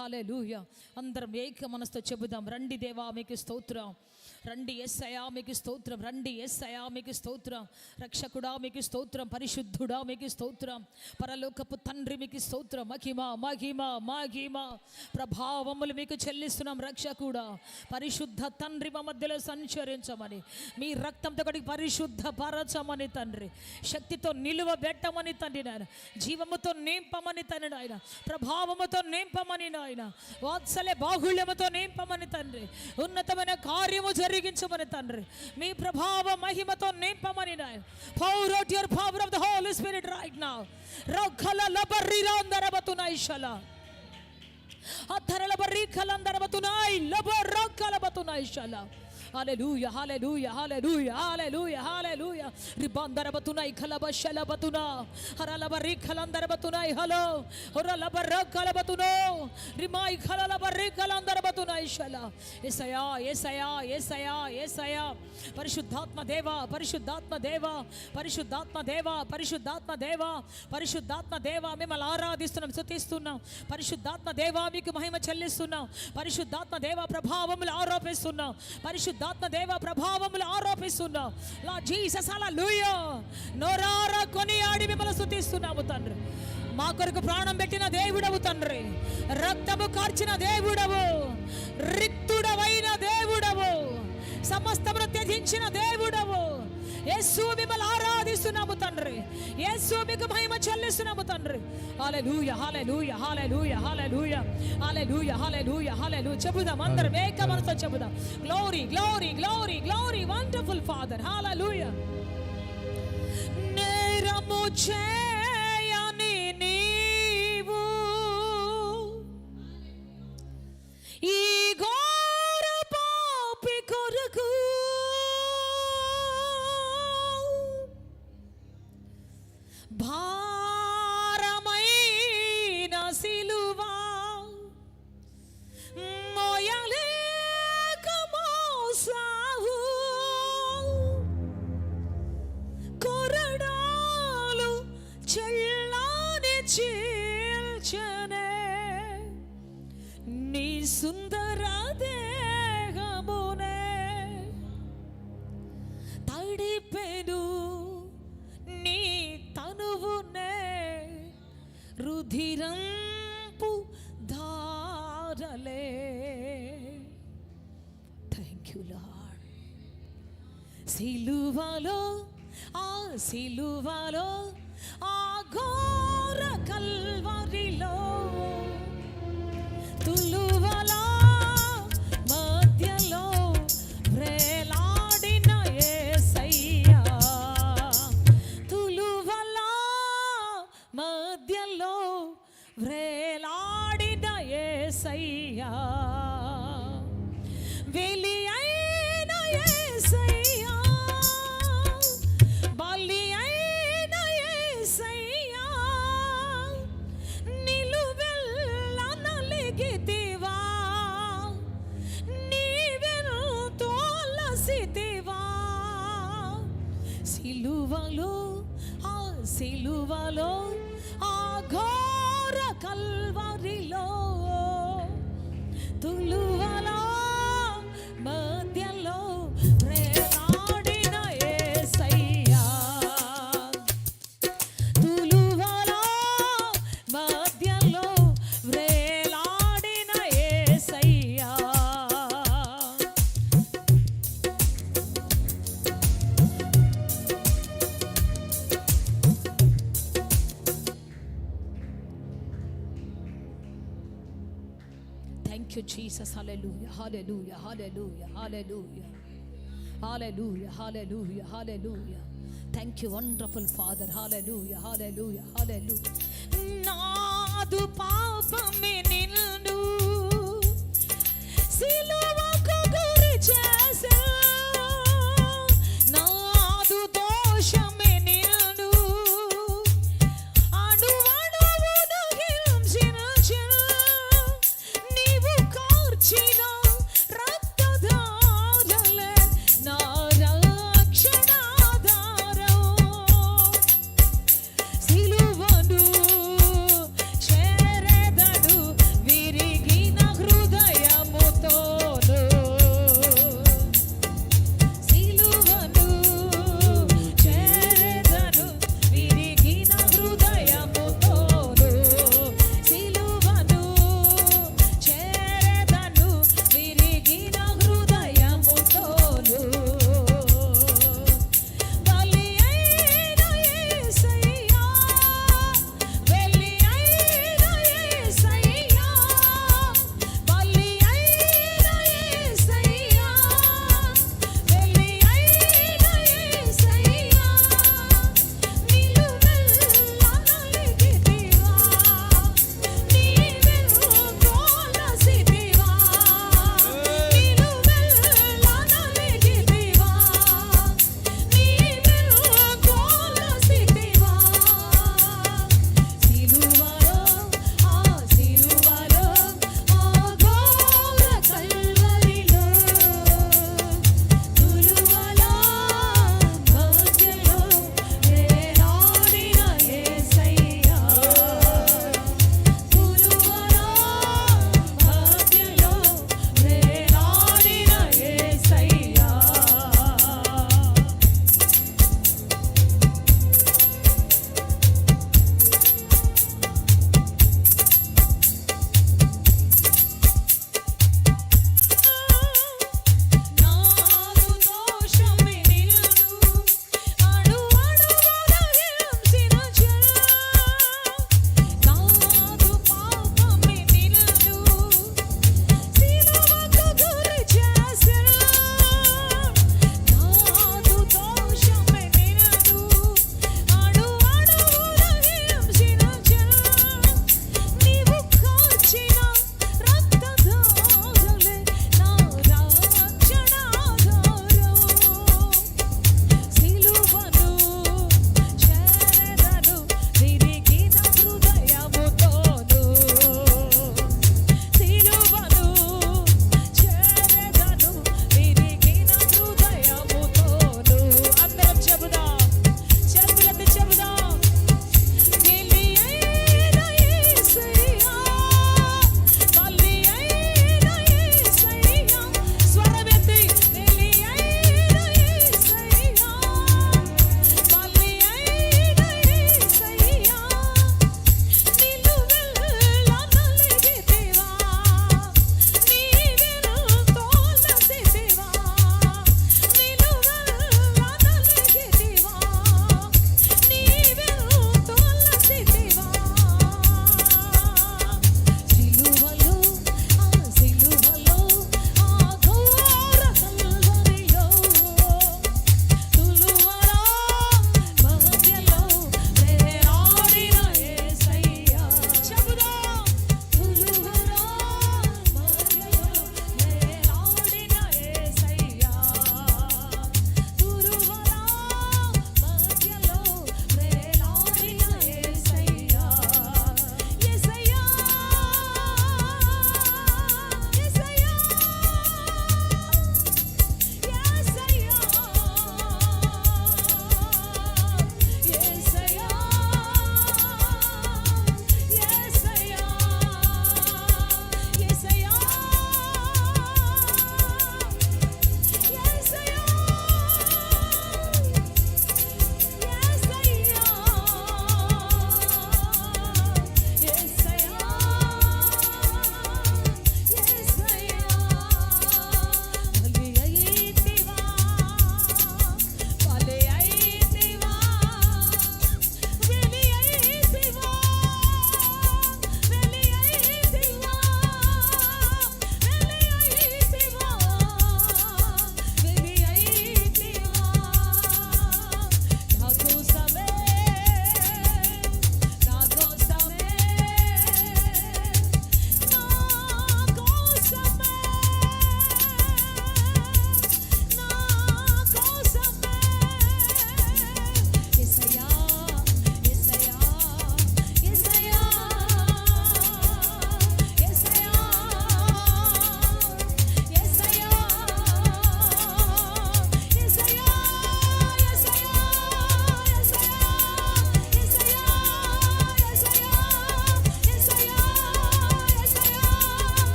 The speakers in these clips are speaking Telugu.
హాలే అందరం ఏక మనసుతో చెబుదాం రండి దేవా మీకు స్తోత్రం. రండి ఎస్ మీకు స్తోత్రం. రండి ఎస్ మీకు స్తోత్రం. రక్షకుడా మీకు స్తోత్రం. పరిశుద్ధుడా మీకు స్తోత్రం. పరలోకపు తండ్రి మీకు స్తోత్రం. మహిమ మహిమ మహిమ. ప్రభావములు మీకు చెల్లిస్తున్నాం రక్షకుడా. పరిశుద్ధ తండ్రి మా మధ్యలో సంచరించమని మీ రక్తంతో కడిగి పరిశుద్ధ పరచమని తండ్రి. శక్తితో నిలువ పెట్టమని తండ్రి నాయన. జీవముతో నింపమని తండ్రి నాయన. ప్రభావముతో నింపమని నాయన. వాత్సల్య బాహుళ్యముతో నింపమని తండ్రి ఉన్నతమైన కార్యము జరిగించమని తండ్రి మీ ప్రభావ మహిమతో నింపమని నాయన pour out your power of the whole spirit right now రఖల లబర్రి రాందరబతునైషల అధరల బర్రి కలందరబతునై rubber రఖలబతునైషల hallelujah hallelujah hallelujah hallelujah hallelujah రిబందరబతునై కలబశలబతునా హరలబరి కలందరబతునై hello హొరలబర్ర కలబతునో రిమాయి కలలబర్రి కలందరబతునై శల యేసయ్యా యేసయ్యా యేసయ్యా యేసయ్యా పరిశుద్ధాత్మ దేవ పరిశుద్ధాత్మ దేవ పరిశుద్ధాత్మ దేవ పరిశుద్ధాత్మ దేవ పరిశుద్ధాత్మ దేవ మిమ్మల్ని ఆరాధిస్తున్నాం స్తుతిస్తున్నాం పరిశుద్ధాత్మ దేవ మీకు మహిమ చెల్లిస్తున్నాం పరిశుద్ధాత్మ దేవ ప్రభావములు ఆరోపిస్తున్నాం పరిశుద్ధాత్మ దేవ ప్రభావములు ఆరోపిస్తున్నాం. లా జీసస్ లూయో నోరారా కొనియాడి మిమ్మల్ని స్థుతిస్తున్నాము తండ్రి. మా కొరకు ప్రాణం పెట్టిన దేవుడవు తండ్రి. రక్తము కార్చిన దేవుడవు. రిక్తుడవైన దేవుడవు. సమస్తమును త్యజించిన దేవుడవు. యేసు మిమ్మల్ని ఆరాధిస్తున్నాము తండ్రి. యేసు మీకు మహిమ చెల్లిస్తున్నాము తండ్రి. హల్లెలూయా హల్లెలూయా హల్లెలూయా హల్లెలూయా హల్లెలూయా హల్లెలూయా హల్లెలూయా. చెబుదాం అందరం ఏక మనసుతో చెబుదాం. Glory glory glory glory wonderful father hallelujah నేరము చేయని తడిపెను నీ తనువునే రుధిరంపు ధారలే. థ్యాంక్ యూ లాడ్ సిలువలో ఆ సిలువలో ఆ ఘోర కల్వరిలో సిలువలో ఆ సిలువలో ఆ ఘోర కల్వరిలో తులువల Thank you, Jesus. Hallelujah. Hallelujah. Hallelujah. Hallelujah. Hallelujah. Hallelujah. Hallelujah. Thank you, wonderful Father. Hallelujah. Hallelujah. Hallelujah. నాదు పాపమే నిన్ను సిలువకు గురి చేసా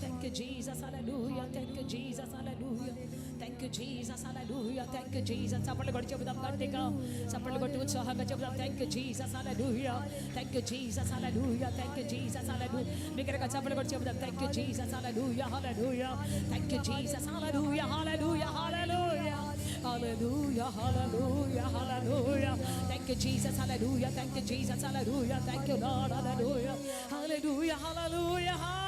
Thank you, Jesus. Hallelujah. Thank you, Jesus. Hallelujah. Thank you, Jesus. Hallelujah. Thank you, Jesus. ചപ്പള് കൊണ്ട് ചെബുദം കട്ടിക ചപ്പള് കൊണ്ട് ഉത്സാഹം ചെബുദം thank you Jesus hallelujah thank you Jesus hallelujah thank you Jesus hallelujah മികരക ചപ്പള് കൊണ്ട് ചെബുദം thank you Jesus hallelujah hallelujah thank you Jesus hallelujah hallelujah hallelujah Hallelujah, hallelujah, hallelujah. Thank you, Jesus, hallelujah. Thank you, Jesus, hallelujah. Thank you, Lord, hallelujah. Hallelujah, hallelujah, hallelujah.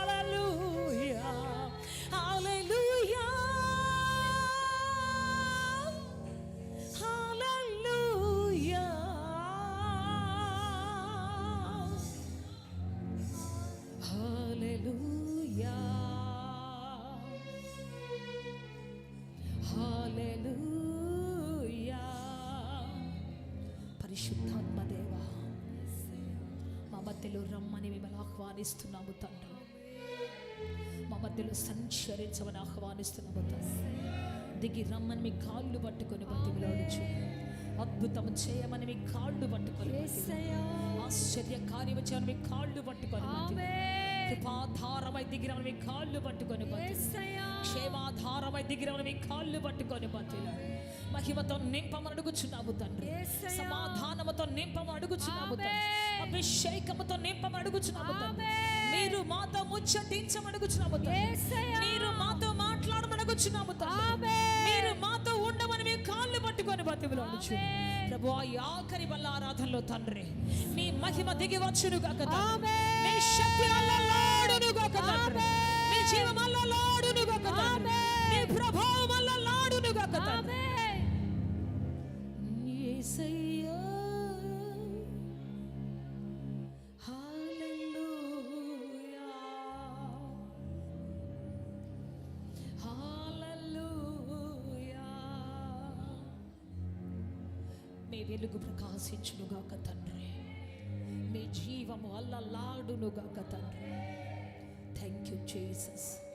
మధ్యలో రమ్మని మిమ్మల్ని ఆహ్వానిస్తున్నాము తండ్రి. మా మధ్యలో సంచరించమని ఆహ్వానిస్తున్నాము తండ్రి. దిగి రమ్మని మీ కాళ్ళు పట్టుకొని బతిమిలాడుచు అద్భుతం చేయమని మీ కాళ్ళు పట్టుకొని. ఆశ్చర్య కార్యము చేయమని మీ కాళ్ళు పట్టుకొని. కృపాధారమై దిగిరమని మీ కాళ్ళు పట్టుకొని. క్షేమాధారమై దిగిరమని మీ కాళ్ళు పట్టుకొని బతిలాడు మహిమతో నింపమని అడుగుచున్నాము తండ్రి సమాధానముతో నింపమని అడుగుచున్నాము తండ్రి. అభిషేకముతో నింపమని అడుగుచున్నాము తండ్రి మీరు మాతో ముచ్చటించమని అడుగుచున్నాము తండ్రి మీరు మాతో మాట్లాడమని అడుగుచున్నాము తండ్రి మీరు మాతో ఉండమని మీ కాళ్ళు పట్టుకొని బతిలాడుచు ప్రభు ఆ ఆఖరి వల్ల ఆరాధనలో తండ్రి మీ మహిమ దిగి వచ్చును గాక తండ్రి. మీ శక్తి అల్లలాడును గాక తండ్రి. మీ జీవం అల్లలాడును గాక తండ్రి. మీ ప్రభావం గాక తండ్రి. యేసయ్యా మీ వెలుగు ప్రకాశించునుగాక తండ్రి. మీ జీవము అల్లలాడునుగాక తండ్రి. Thank you Jesus